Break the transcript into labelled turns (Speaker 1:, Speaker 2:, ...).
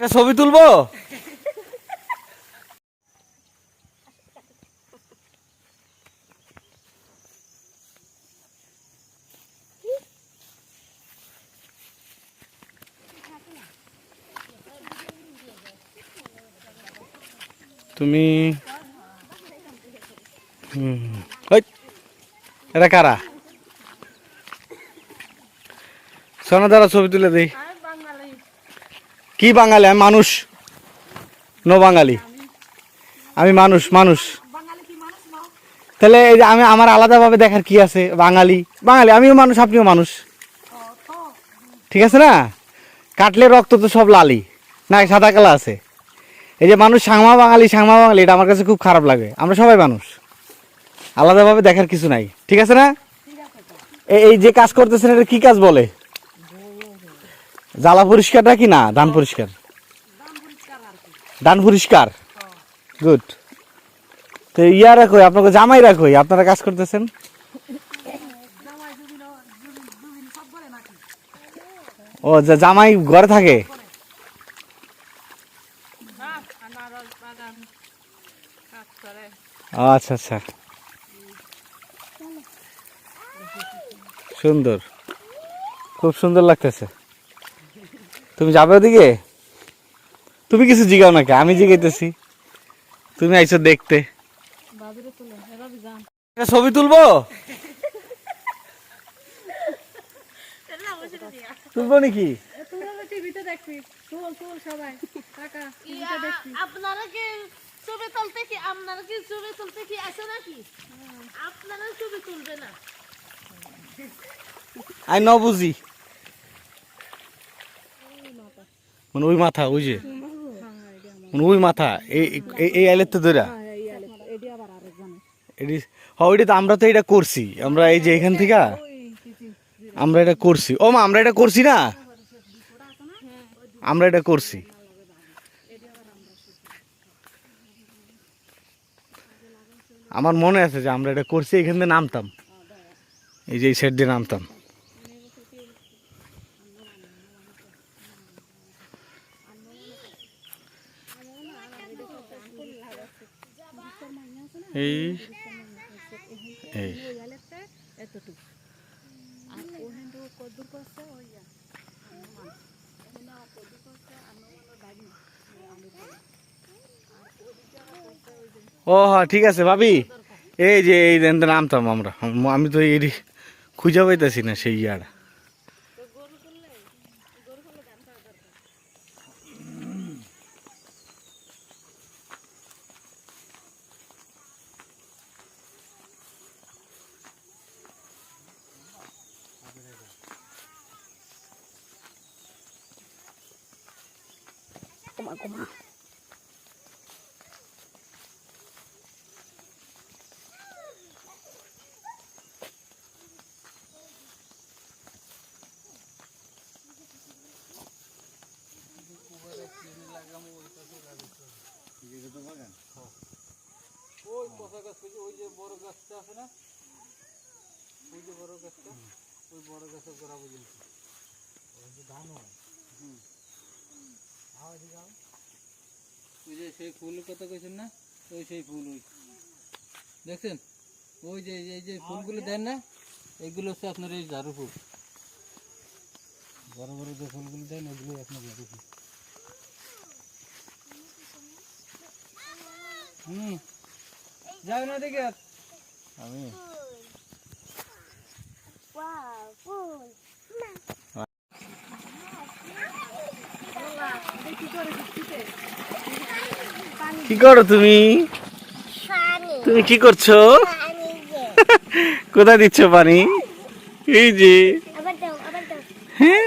Speaker 1: ছবি তুলবো? তুমি এটা কারা? সোনা দ্বারা ছবি তুলে দিই। কি বাঙালি? আমি মানুষ, নো বাঙালি। আমি মানুষ মানুষ। তাহলে এই যে আমি আমার আলাদাভাবে দেখার কি আছে? বাঙালি। বাঙালি, আমিও মানুষ, আপনিও মানুষ। ঠিক আছে না? কাটলে রক্ত তো সব লালি। না সাদা কালা আছে। এই যে মানুষ সাংমা বাঙালি সাংমা বাঙালি, এটা আমার কাছে খুব খারাপ লাগে। আমরা সবাই মানুষ। আলাদাভাবে দেখার কিছু নাই। ঠিক আছে না? এই- যে কাজ করতেছেন, এটা কি কাজ বলে? জ্বালা পরিষ্কারটা কি না? ধান পরিষ্কার। ধান পরিষ্কার? গুড তো ইয়া রাখোই আপনাকে জামাই রাখোই আপনারা কাজ করতেছেন? ও জামাই ঘরে থাকে? আচ্ছা আচ্ছা। সুন্দর। খুব সুন্দর লাগতেছে। তুমি যাবে ওদিকে? তুমি কিছু জিগাও নাকি? আমি জিগাইতেছি। তুমি আইছো দেখতে। ছবি তুলবো? তুলবো নাকি?
Speaker 2: আপনারা কি ছবি তুলতে কি আপনারা কি ছবি তুলতে কি আছে নাকি? আপনারা ছবি তুলবে না।
Speaker 1: আই ন বুঝি। মানে ওই মাথা, ওই যে। মানে ওই মাথা, এই, এই- আইলের তো ধরা।
Speaker 3: এটি
Speaker 1: ওইটা তো আমরা তো এটা করছি। আমরা এই যে এখান থেকে, আমরা এটা করছি। ও মা, আমরা এটা করছি না? আমরা এটা করছি। আমার মনে আছে যে আমরা এটা করছি, এখান দিয়ে নামতাম। এই যে এই সাইড দিয়ে নামতাম এই এই
Speaker 3: এতটুকু আর ওখান থেকে কদ্দুর করছে ওই ইয়া, হনুমান। ওখানে কদ্দুর করছে, হনুমানের বাড়ি।
Speaker 1: ও হ্যাঁ ঠিক আছে, ভাবি। এই যে, এই নামতাম আমরা। আমি তো এই খুঁজে পাইতেছি না সেই ইয়াটা
Speaker 3: কমা কমা
Speaker 1: ওই পচা গাছ ওই যে বড় গাছটা আছে না? ওই যে বড় গাছটা ওই বড় গাছের গোড়া পর্যন্ত।
Speaker 4: ওই যে সেই ফুল কথা কইছেন না? ওই সেই ফুল দেখছেন? ওই যে, এই যে ফুলগুলো দেন না, এগুলো হচ্ছে আপনার এই ঝাড়ু ফুল। বড় বড় যে ফুলগুলো দেন ওগুলো আপনার ঝাড়ু ফুল। হুম যাও না দেখে
Speaker 1: আমি? কি করো তুমি? তুমি কি করছ? কোথায় দিচ্ছ পানি? এই যে। হ্যাঁ?